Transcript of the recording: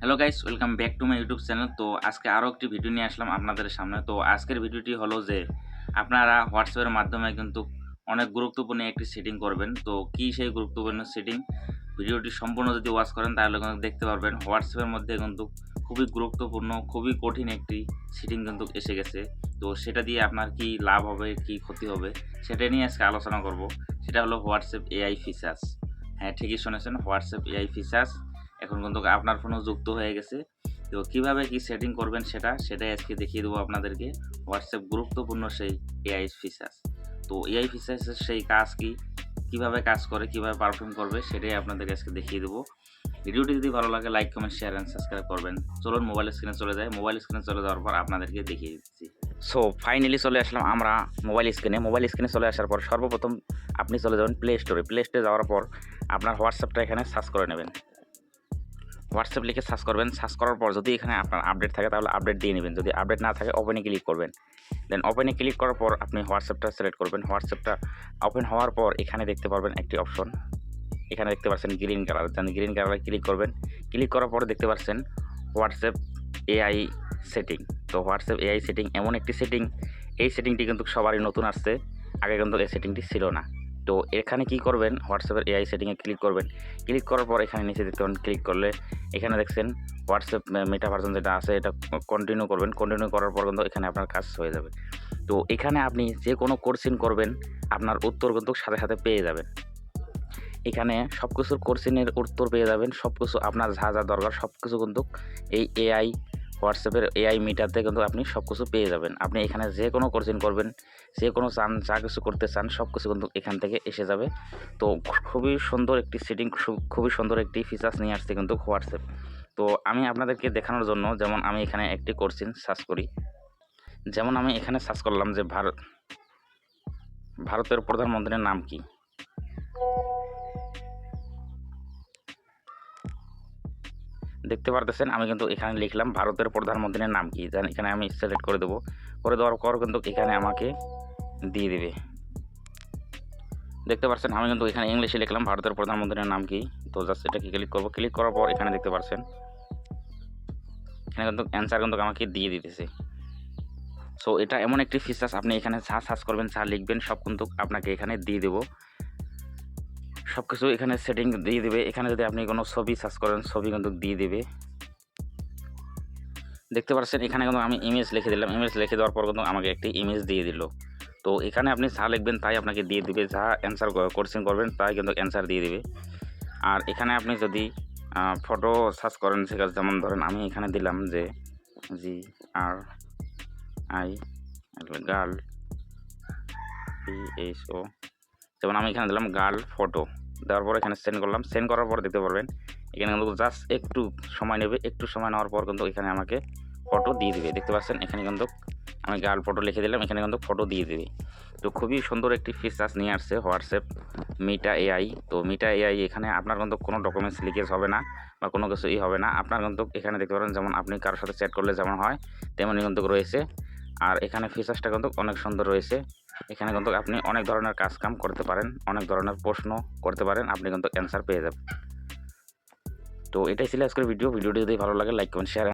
Hello guys welcome back to my YouTube channel তো আজকে আরও একটি ভিডিও নিয়ে আসলাম আপনাদের সামনে। তো আজকের ভিডিওটি হলো যে, আপনারা হোয়াটসঅ্যাপের মাধ্যমে কিন্তু অনেক গুরুত্বপূর্ণ একটি সেটিং করবেন। তো কি সেই গুরুত্বপূর্ণ সেটিং ভিডিওটি সম্পূর্ণ যদি ওয়াচ করেন, তাহলে কিন্তু দেখতে পারবেন হোয়াটসঅ্যাপের মধ্যে কিন্তু খুবই গুরুত্বপূর্ণ, খুবই কঠিন একটি সেটিং কিন্তু এসে গেছে। তো সেটা দিয়ে আপনার কি লাভ হবে, কি ক্ষতি হবে, সেটা নিয়ে আজকে আলোচনা করব। সেটা হলো হোয়াটসঅ্যাপ এআই ফিচার্স হ্যাঁ ঠিকই শুনেছেন হোয়াটসঅ্যাপ এআই ফিচার্স এখন কিন্তু আপনার ফোনও যুক্ত হয়ে গেছে। তো কীভাবে কি সেটিং করবেন সেটা, সেটাই আজকে দেখিয়ে দেবো আপনাদেরকে। হোয়াটসঅ্যাপ গুরুত্বপূর্ণ সেই এআই ফিচার্স তো এআই ফিচার্সের সেই কাজ কি, কীভাবে কাজ করে, কীভাবে পারফর্ম করবে, সেটাই আপনাদেরকে আজকে দেখিয়ে দেবো। ভিডিওটি যদি ভালো লাগে like comment share and subscribe করবেন। চলুন মোবাইল স্ক্রিনে চলে যায় মোবাইল স্ক্রিনে চলে যাওয়ার পর আপনাদেরকে দেখিয়ে দিচ্ছি। সো ফাইনালি চলে আসলাম আমরা মোবাইল স্ক্রিনে মোবাইল স্ক্রিনে চলে আসার পর সর্বপ্রথম আপনি চলে যাবেন প্লে স্টোরে প্লে স্টোরে যাওয়ার পর আপনার হোয়াটসঅ্যাপটা এখানে সার্চ করে নেবেন। হোয়াটসঅ্যাপ লিখে সার্চ করবেন। সার্চ করার পর যদি এখানে আপনার আপডেট থাকে, তাহলে আপডেট দিয়ে নেবেন। যদি আপডেট না থাকে ওপেনে ক্লিক করবেন। দেন ওপেনে ক্লিক করার পর আপনি হোয়াটসঅ্যাপটা সিলেক্ট করবেন। হোয়াটসঅ্যাপটা ওপেন হওয়ার পর এখানে দেখতে পারবেন একটি অপশন এখানে দেখতে পাচ্ছেন গ্রিন কালার দেন গ্রিন কালারে ক্লিক করবেন। ক্লিক করার পর দেখতে পাচ্ছেন হোয়াটসঅ্যাপ এআই সেটিং তো হোয়াটসঅ্যাপ এআই সেটিং এমন একটি সেটিং এই সেটিংটি কিন্তু সবারই নতুন আসছে। আগে কিন্তু এই সেটিংটি ছিল না। তো এখানে কি করবেন? হোয়াটসঅ্যাপের এআই সেটিংয়ে ক্লিক করবেন। ক্লিক করার পর এখানে নিচে দেখতে পাবেন ক্লিক করলে এখানে দেখছেন হোয়াটসঅ্যাপ মেটা ভার্জন যেটা আছে, এটা কন্টিনিউ করবেন। কন্টিনিউ করার পর কিন্তু এখানে আপনার কাজ হয়ে যাবে। তো এখানে আপনি যে কোনো কোর্সিন করবেন, আপনার উত্তর কিন্তু সাথে সাথে পেয়ে যাবেন। এখানে সব কিছুর কোর্সিনের উত্তর পেয়ে যাবেন। সব কিছু আপনার যা যা দরকার সব কিছু কিন্তু এই এআই হোয়াটসঅ্যাপের এআই মিটারতে কিন্তু আপনি সব কিছু পেয়ে যাবেন। আপনি এখানে যে কোনো কোর্সিন করবেন, যে কোনো চান, যা কিছু করতে চান সব কিছু কিন্তু এখান থেকে এসে যাবে। তো খুবই সুন্দর একটি সেটিং খুবই সুন্দর একটি ফিচার্স নিয়ে আসছে কিন্তু হোয়াটসঅ্যাপ। তো আমি আপনাদেরকে দেখানোর জন্য যেমন আমি এখানে একটি কোর্সিন সার্চ করি। যেমন আমি এখানে সার্চ করলাম যে ভারত ভারতের প্রধানমন্ত্রীর নাম কি? দেখতে পারতেছেন, আমি কিন্তু এখানে লিখলাম ভারতের প্রধানমন্ত্রীর নাম কি? এখানে আমি সিলেক্ট করে দেবো। করে দেওয়ার পর কিন্তু এখানে আমাকে দিয়ে দেবে। দেখতে পাচ্ছেন আমি কিন্তু এখানে ইংলিশে লিখলাম ভারতের প্রধানমন্ত্রীর নাম কি? তো জাস্ট এটাকে ক্লিক করব। ক্লিক করার পর এখানে দেখতে পাচ্ছেন এখানে কিন্তু অ্যান্সার কিন্তু আমাকে দিয়ে দিতেছে। সো এটা এমন একটি ফিচার্স আপনি এখানে যা সার্চ করবেন, যা লিখবেন, সব কিন্তু আপনাকে এখানে দিয়ে দেবো। সব কিছু এখানে সেটিং দিয়ে দেবে। এখানে যদি আপনি কোনো ছবি সার্চ করেন, ছবি কিন্তু দিয়ে দেবে। দেখতে পাচ্ছেন, এখানে কিন্তু আমি ইমেজ লিখে দিলাম। ইমেজ লিখে দেওয়ার পর কিন্তু আমাকে একটি ইমেজ দিয়ে দিল। তো এখানে আপনি যা লিখবেন তাই আপনাকে দিয়ে দিবে। যা অ্যান্সার কোশ্চেন করবেন, তাই কিন্তু অ্যান্সার দিয়ে দিবে। আর এখানে আপনি যদি ফটো সার্চ করেন সেখানে যেমন ধরেন আমি এখানে দিলাম যে G R I girl P H O যেমন আমি এখানে দিলাম গার্ল ফটো দেওয়ার পর এখানে সেন্ড করলাম। সেন্ড করার পর দেখতে পারবেন, এখানে কিন্তু জাস্ট একটু সময় নেবে, একটু সময় নেওয়ার পর কিন্তু এখানে আমাকে ফটো দিয়ে দিবে। দেখতে পাচ্ছেন? এখানে কিন্তু আমি গার্ল ফটো লিখে দিলাম, এখানে কিন্তু ফটো দিয়ে দেবে। তো খুবই সুন্দর একটি ফিচার্স নিয়ে আসছে হোয়াটসঅ্যাপ মিটা এআই তো মিটা এআই এখানে আপনার কিন্তু কোনো ডকুমেন্টস লিকেজ হবে না বা কোনো কিছু ই হবে না। আপনার কিন্তু এখানে দেখতে পারেন, যেমন আপনি কারোর সাথে চ্যাট করলে যেমন হয়, তেমনই কিন্তু রয়েছে। আর এখানে ফিচার্সটা কিন্তু অনেক সুন্দর রয়েছে। এখানে কিন্তু আপনি অনেক ধরনের কাজ কাম করতে পারেন, অনেক ধরনের প্রশ্ন করতে পারেন, আপনি কিন্তু অ্যান্সার পেয়ে যাবেন। তো এটাই ছিল আজকের ভিডিও ভিডিওটি যদি ভালো লাগে লাইক কমেন্ট শেয়ার